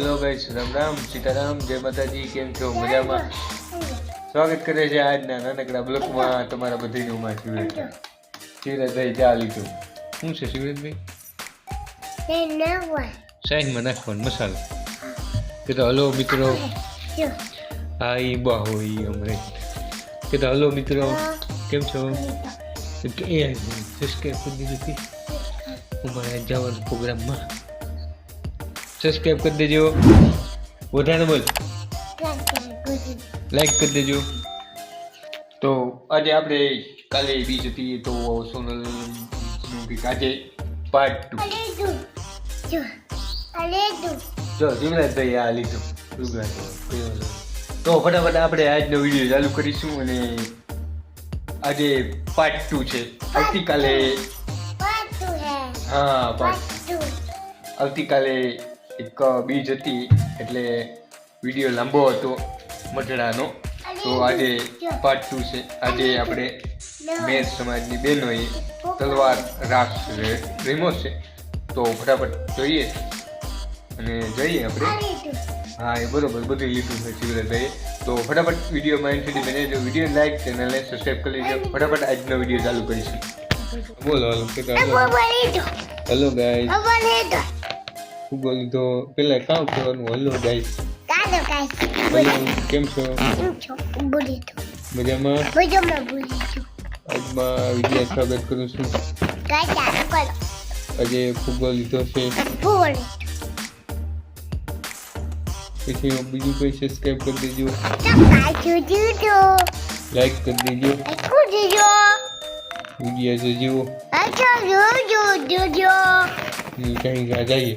Hello guys Ram Ram, Sitaram, જય માતાજી, કેમ છો? મજામાં? સ્વાગત કરે છે આજના નાનકડા બ્લોકમાં તમારા બધાનું માં શિવરાજ શિવરાજભાઈ ચા લીધું. શું છે શિવરાજભાઈ શાહીમાં નાખવાનો મસાલો. કે તો હલો મિત્રો. હા એ બા હોય અમરે કે તો હલો મિત્રો, કેમ છો? એ સબસ્ક્રાઈબ કરી દીધી અમારે જવાનું પ્રોગ્રામમાં. સબસ્ક્રાઈબ કરી દેજો. વધારે બોલ. લાઈક કરી દેજો. તો આજે આપણે કાલે બીજ હતી તો સોનલ આજે પાર્ટ ટુ જો જીવરાજભાઈ આ લીધું. તો ફટાફટ આપણે આજનો વીડિયો ચાલુ કરીશું અને આજે પાર્ટ ટુ છે. આવતીકાલે હા પાર્ટ આવતીકાલે એક બીજ હતી એટલે વીડિયો લાંબો હતો મટડાનો તો આજે પાર્ટ ટુ છે. આજે આપણે મેર સમાજની બહેનોએ તલવાર રાખ રીમો છે તો ફટાફટ જોઈએ. અને જઈએ આપણે. હા એ બરોબર બધું લીધું છે શિવરાજભાઈએ. તો ફટાફટ વિડીયોમાં એન્ડ સુધી બને જો વીડિયો લાઈક ચેનલને સબસ્ક્રાઈબ કરી લેજો. ફટાફટ આજનો વીડિયો ચાલુ કરીશું. બોલો હાલો કે હેલો ગાઈસ ફૂટબોલ તો પેલા કામ કરવાનું હલો ગાઈસ હેલો કેમ છો? મજામાં? આજમાં વિદ્યા સ્વાગત કરું છું. આજે ફૂટબોલ લીધો છે. પછી બીજું કોઈ સબસ્ક્રાઇબ કરી દેજો. લાઈક કરી દેજો. વીડિયો જોજો. ને કहीं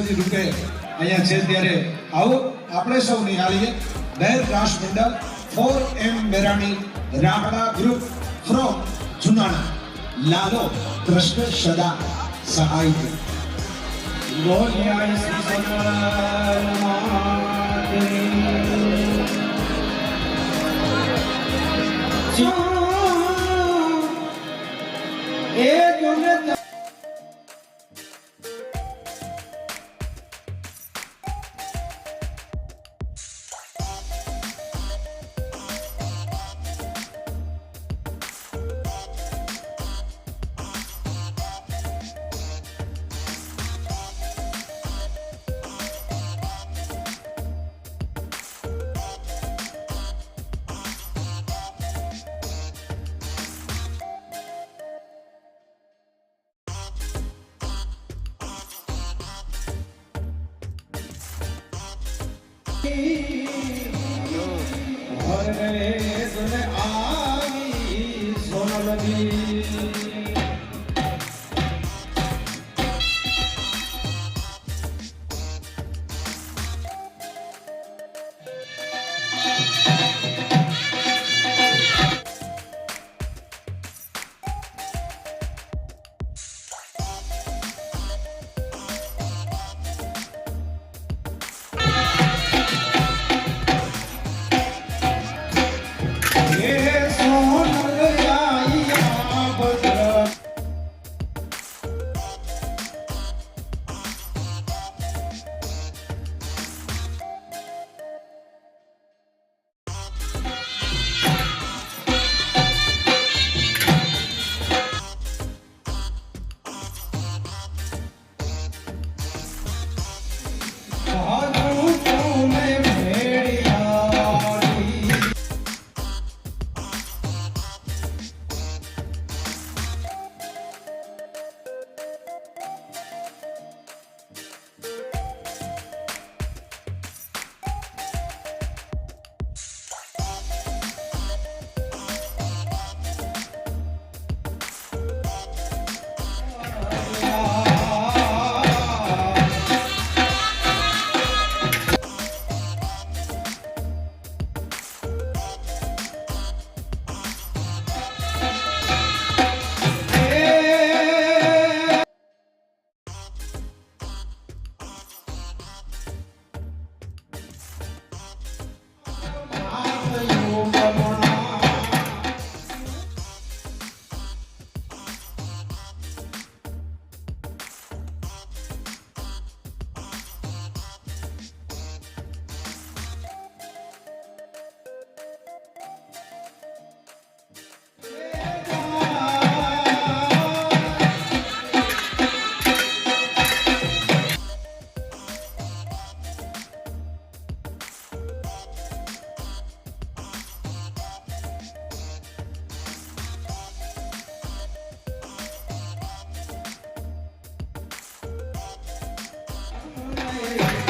સરસ્વતી દુર્ગે અહીંયા છે ત્યારે આવો, આપણે સૌ નિહાળીએ. Gher Raas Mandal, for M Merani Ramda group from Junana. Laalo Krishna Sada Sahay Goliya Shri સદા માતે એ ગુણ આવી સોનલની Hallelujah.